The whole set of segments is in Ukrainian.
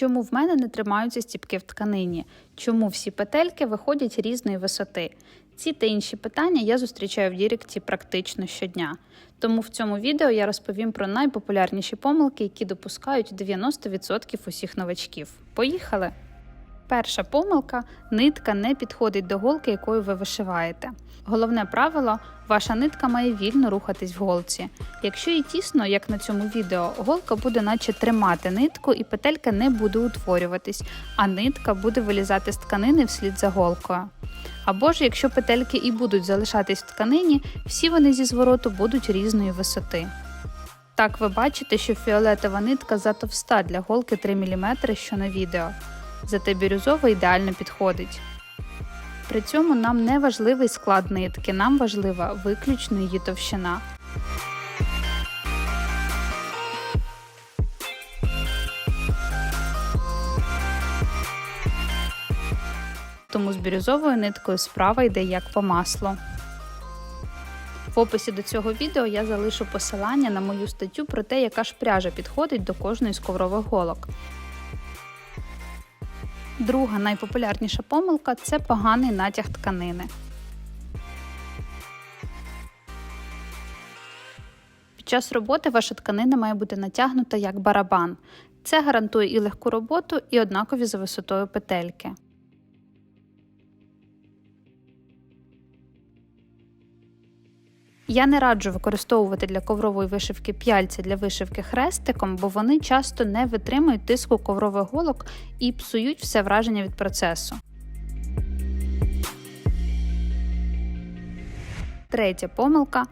Чому в мене не тримаються стіпки в тканині? Чому всі петельки виходять різної висоти? Ці та інші питання я зустрічаю в Діректі практично щодня. Тому в цьому відео я розповім про найпопулярніші помилки, які допускають 90% усіх новачків. Поїхали! Перша помилка нитка не підходить до голки, якою ви вишиваєте. Головне правило ваша нитка має вільно рухатись в голці. Якщо їй тісно, як на цьому відео, голка буде наче тримати нитку і петелька не буде утворюватись, а нитка буде вилізати з тканини вслід за голкою. Або ж якщо петельки і будуть залишатись в тканині, всі вони зі звороту будуть різної висоти. Так ви бачите, що фіолетова нитка затовста для голки 3 мм, що на відео. Зате бірюзова ідеально підходить. При цьому нам не важливий склад нитки, нам важлива виключно її товщина. Тому з бірюзовою ниткою справа йде як по маслу. В описі до цього відео я залишу посилання на мою статтю про те, яка ж пряжа підходить до кожної з коврових голок. Друга найпопулярніша помилка це поганий натяг тканини. Під час роботи ваша тканина має бути натягнута як барабан. Це гарантує і легку роботу, і однакові за висотою петельки. Я не раджу використовувати для коврової вишивки п'яльця для вишивки хрестиком, бо вони часто не витримують тиску коврових голок і псують все враження від процесу. Третя помилка.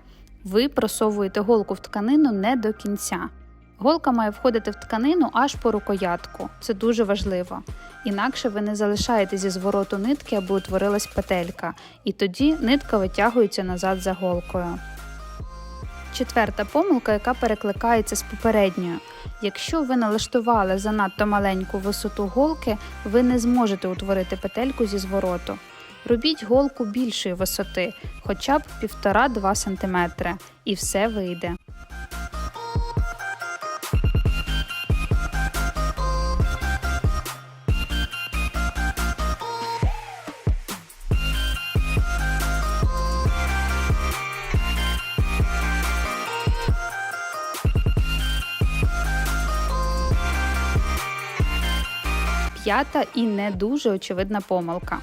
Ви просовуєте голку в тканину не до кінця. Голка має входити в тканину аж по рукоятку. Це дуже важливо. Інакше ви не залишаєте зі звороту нитки, аби утворилась петелька, і тоді нитка витягується назад за голкою. Четверта помилка, яка перекликається з попередньою. Якщо ви налаштували занадто маленьку висоту голки, ви не зможете утворити петельку зі звороту. Робіть голку більшої висоти, хоча б 1,5-2 см, і все вийде. П'ята і не дуже очевидна помилка.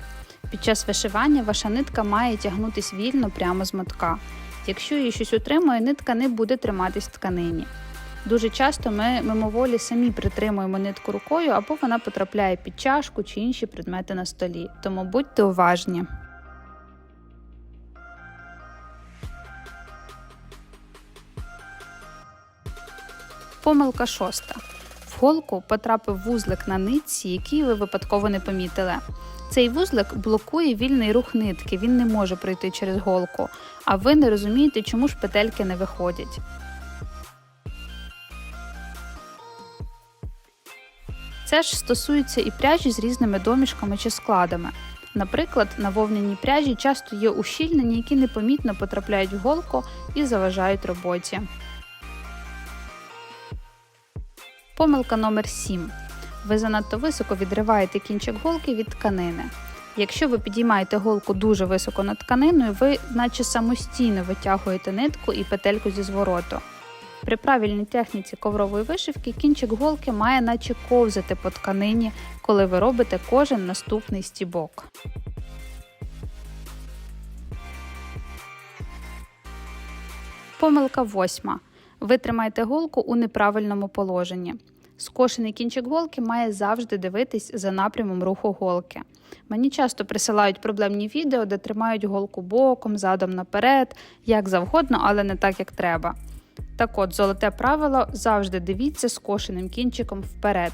Під час вишивання ваша нитка має тягнутись вільно прямо з мотка. Якщо її щось утримує, нитка не буде триматись в тканині. Дуже часто ми мимоволі самі притримуємо нитку рукою або вона потрапляє під чашку чи інші предмети на столі, тому будьте уважні. Помилка шоста. В голку потрапив вузлик на нитці, який ви випадково не помітили. Цей вузлик блокує вільний рух нитки, він не може пройти через голку, а ви не розумієте, чому ж петельки не виходять. Це ж стосується і пряжі з різними домішками чи складами. Наприклад, на вовняній пряжі часто є ущільнення, які непомітно потрапляють в голку і заважають роботі. Помилка номер 7. Ви занадто високо відриваєте кінчик голки від тканини. Якщо ви підіймаєте голку дуже високо над тканиною, ви наче самостійно витягуєте нитку і петельку зі звороту. При правильній техніці коврової вишивки кінчик голки має наче ковзати по тканині, коли ви робите кожен наступний стібок. Помилка восьма. Ви тримаєте голку у неправильному положенні. Скошений кінчик голки має завжди дивитись за напрямом руху голки. Мені часто присилають проблемні відео, де тримають голку боком, задом наперед, як завгодно, але не так, як треба. Так от, золоте правило завжди дивіться скошеним кінчиком вперед.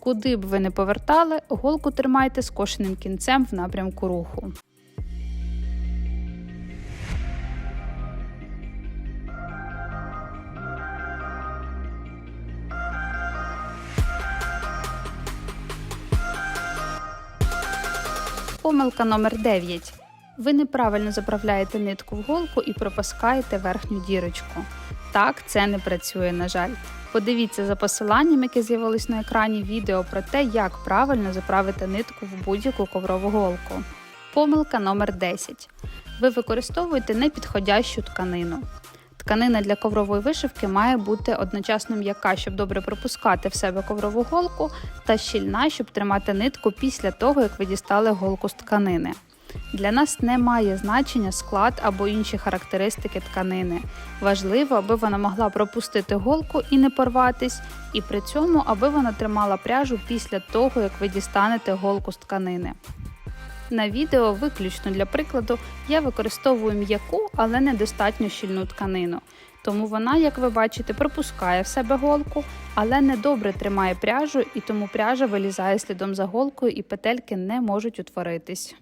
Куди б ви не повертали, голку тримайте скошеним кінцем в напрямку руху. Помилка номер 9. Ви неправильно заправляєте нитку в голку і пропускаєте верхню дірочку. Так, це не працює, на жаль. Подивіться за посиланням, яке з'явилось на екрані відео про те, як правильно заправити нитку в будь-яку коврову голку. Помилка номер 10. Ви використовуєте непідходящу тканину. Тканина для коврової вишивки має бути одночасно м'яка, щоб добре пропускати в себе коврову голку, та щільна, щоб тримати нитку після того, як ви дістали голку з тканини. Для нас не має значення склад або інші характеристики тканини. Важливо, аби вона могла пропустити голку і не порватись, і при цьому, аби вона тримала пряжу після того, як ви дістанете голку з тканини. На відео виключно для прикладу я використовую м'яку, але недостатньо щільну тканину. Тому вона, як ви бачите, пропускає в себе голку, але не добре тримає пряжу, і тому пряжа вилізає слідом за голкою і петельки не можуть утворитись.